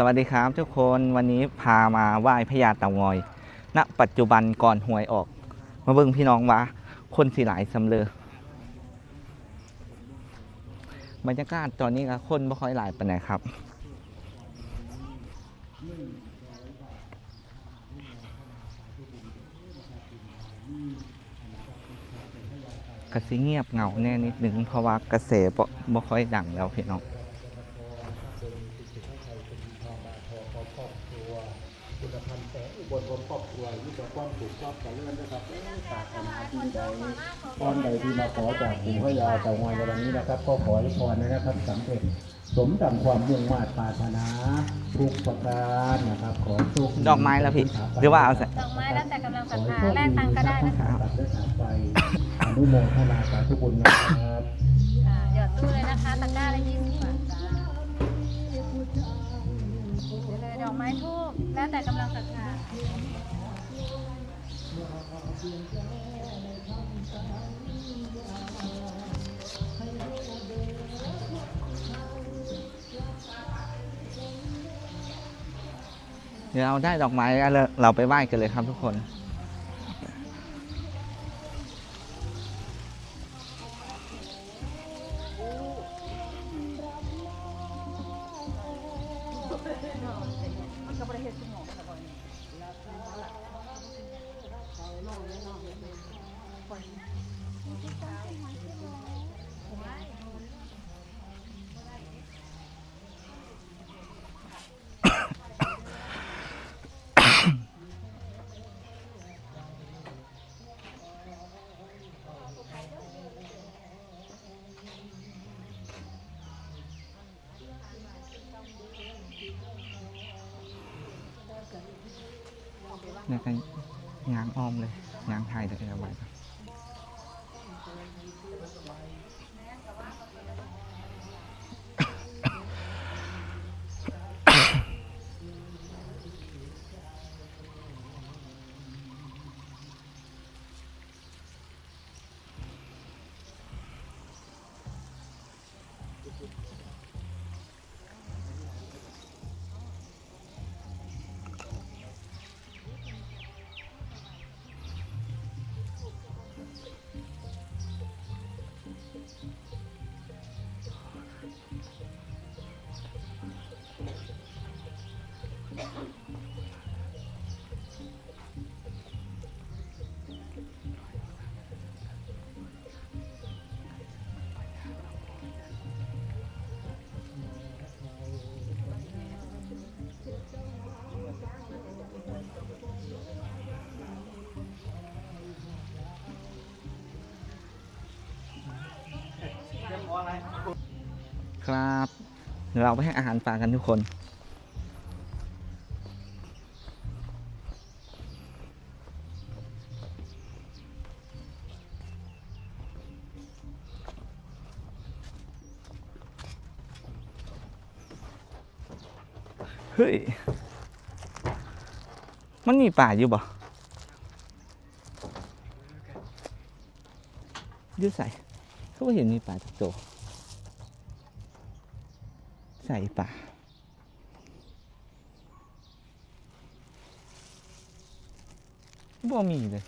สวัสดีครับทุกคนวันนี้พามาไหว้พญาเต่างอย ณ ปัจจุบันก่อนหวยออก มาเบิ่งพี่น้องว่าคนสิหลายสำเลอบรรยากาศตอนนี้ก็คนไม่ค่อยหลายปานไหนครับ กระสิเงียบเหงาแน่นิดนึงเพราะว่ากระแสบ่บ่ค่อยดังแล้วพี่น้อง คุณธรรมแต่อุบลบนครอบครัวยิ่งกว่าความถูกชอบแต่เลื่อนนะครับเอ้ยศาสนาที่ใดตอนใดที่มาขอจากปู่พระยาเต่างอยในวันนี้นะครับ ก็ขอให้พรนะครับสำเร็จสมดังความมุ่งมา่ปรารถนาทุกประการนะครับขอโชคดอกไม้แล้วพี่หรือว่าเอาใส่ดอกไม้แล้วแต่กำลังศขรัอทให้ธาโชคแลกตังค์ก็ได้ทั้นะงคะขาตัดและขาไปอนุโมทนาสาธุบุญนะครับอ่าหยอดตู้เลยนะคะตะกร้าละยี่สิบบาทจ้า เดี๋ยวเลยดอกไม้ทูบแล้วแต่กำลังศรัทธาเดี๋ยวเราได้ดอกไม้แล้วเราไปไหว้กันเลยครับทุกคน Thank you. เนี่ยกันยางอ้อมเลยยางไทยแต่เอาไว้ครับ ครับเดี๋ยวเราไปให้อาหารปลากันทุกคนเฮ้ย มันมีป่าอยู่บ่ยืดใส่ เขาก็เห็นมีป่าทุกตัวใส่ป่าบ่มีเลย